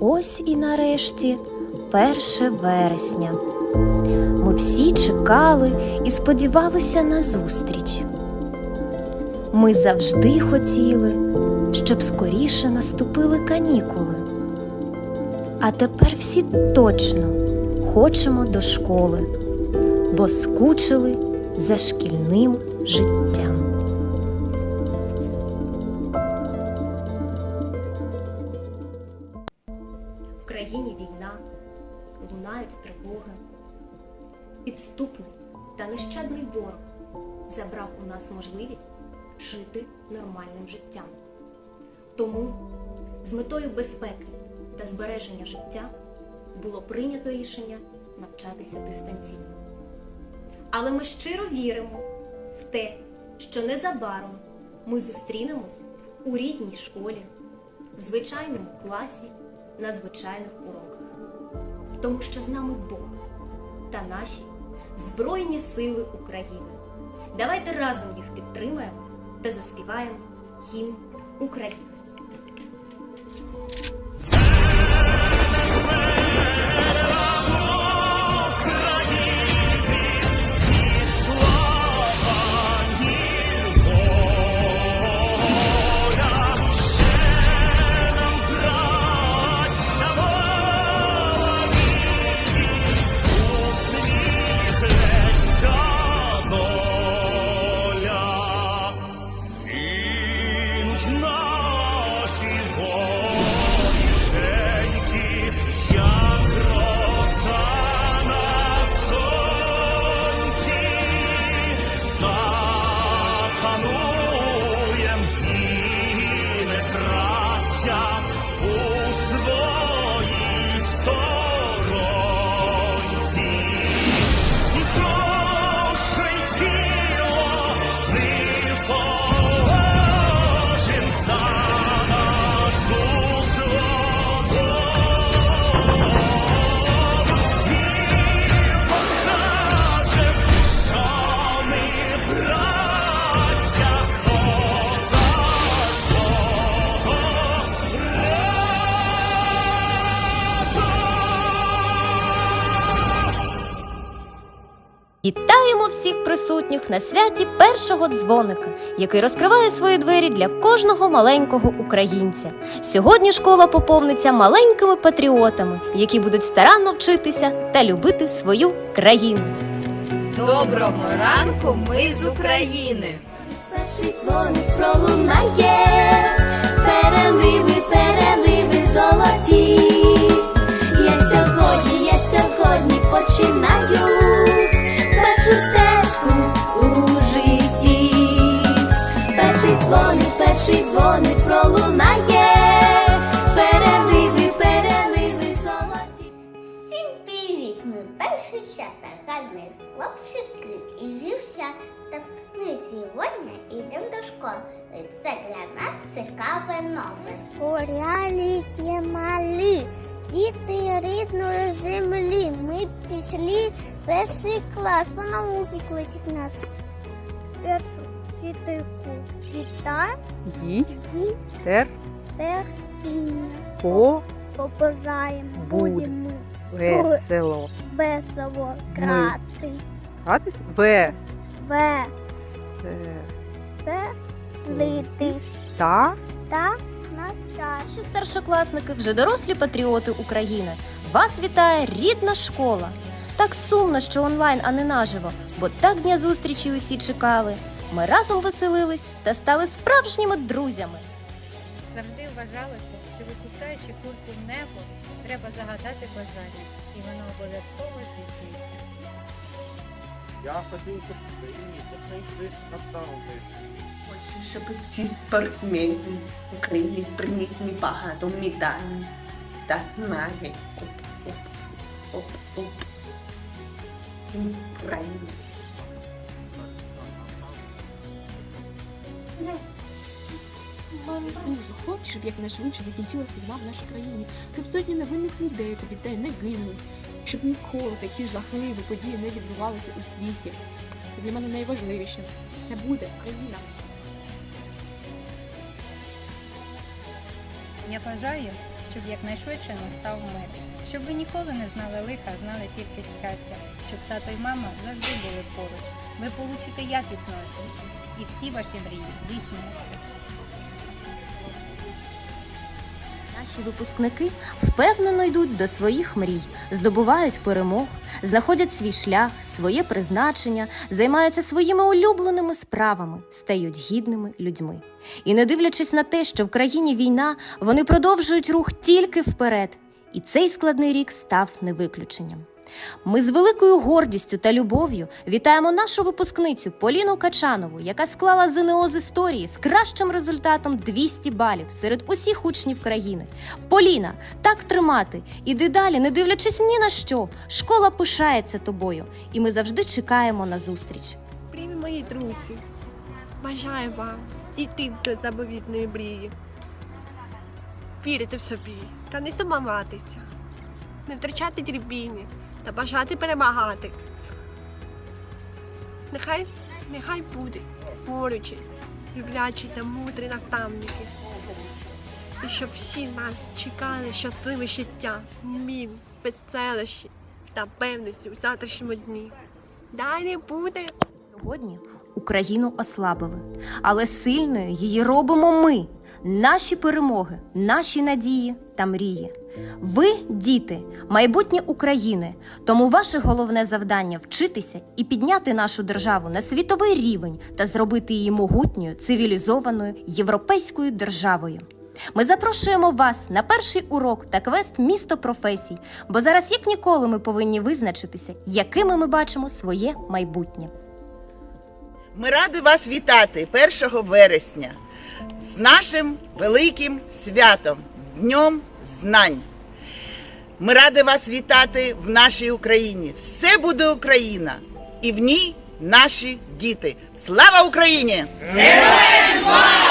Ось і нарешті 1 вересня. Ми всі чекали і сподівалися на зустріч. Ми завжди хотіли, щоб скоріше наступили канікули. А тепер всі точно хочемо до школи, бо скучили за шкільним життям. Лунають тривоги. Підступний та нещадний ворог забрав у нас можливість жити нормальним життям. Тому з метою безпеки та збереження життя було прийнято рішення навчатися дистанційно. Але ми щиро віримо в те, що незабаром ми зустрінемось у рідній школі, в звичайному класі, на звичайних уроках. Тому що з нами Бог та наші Збройні Сили України. Давайте разом їх підтримаємо та заспіваємо гімн України. Вітаємо всіх присутніх на святі першого дзвоника, який розкриває свої двері для кожного маленького українця. Сьогодні школа поповниться маленькими патріотами, які будуть старанно вчитися та любити свою країну. Доброго ранку, ми з України. Перший дзвоник пролунає, хлопчики і дівчата. Ми сьогодні йдемо до школи. Це для нас цікаве нове. Скоряліки малі, діти рідної землі. Ми пішли перший клас, по науці кличуть нас. Першу вчительку вітаю Їдь тер терпіння. по Побажаємо, будемо весело. весело Ми. Грати. Гратись? Ве Ве е, селитись та та навчати. Наші старшокласники вже дорослі патріоти України. Вас вітає рідна школа. Так сумно, що онлайн, а не наживо, бо так дня зустрічі усі чекали. Ми разом веселились та стали справжніми друзями. Завжди вважалося, що випускаючи кульку в небо, треба загадати бажання, і воно обов'язково здійсниться. Я хотів, щоб в Україні якнайшвидше настав мир. Хочу, щоб всі партнери в Україні принісли багато медалей та знаги. Оп, оп, оп, оп. Україна. Дуже хочу, щоб якнайшвидше закінчилася війна в нашій країні, щоб сотні невинних людей та дітей не гинули, щоб ніколи такі жахливі події не відбувалися у світі. Це для мене найважливіше. Все буде Україна. Я бажаю, щоб якнайшвидше настав мир. Щоб ви ніколи не знали лиха, знали тільки щастя, щоб тато й мама завжди були поруч. Ви получите якісну освіту, і всі ваші мрії здійсняться. Наші випускники впевнено йдуть до своїх мрій, здобувають перемог, знаходять свій шлях, своє призначення, займаються своїми улюбленими справами, стають гідними людьми. І не дивлячись на те, що в країні війна, вони продовжують рух тільки вперед. І цей складний рік став не виключенням. Ми з великою гордістю та любов'ю вітаємо нашу випускницю Поліну Качанову, яка склала ЗНО з історії з кращим результатом 200 балів серед усіх учнів країни. Поліна, так тримати. Іди далі, не дивлячись ні на що. Школа пишається тобою, і ми завжди чекаємо на зустріч. Привіт, мої друзі! Бажаю вам іти до заповітної мрії. Вірити в собі та не сумуватися, не втрачати терпіння та бажати перемагати. Нехай, нехай буде поруч люблячі та мудрі наставники. І щоб всі нас чекали щасливе життя, мін, веселощі та певності у завтрашньому дні. Далі буде Сьогодні Україну ослабили, але сильною її робимо ми, наші перемоги, наші надії та мрії. Ви, діти, майбутнє України, тому ваше головне завдання вчитися і підняти нашу державу на світовий рівень та зробити її могутньою, цивілізованою європейською державою. Ми запрошуємо вас на перший урок та квест місто професій, бо зараз як ніколи ми повинні визначитися, якими ми бачимо своє майбутнє. Ми раді вас вітати 1 вересня з нашим великим святом Днем Знань. Ми раді вас вітати в нашій Україні. Все буде Україна, і в ній наші діти. Слава Україні! Героям слава!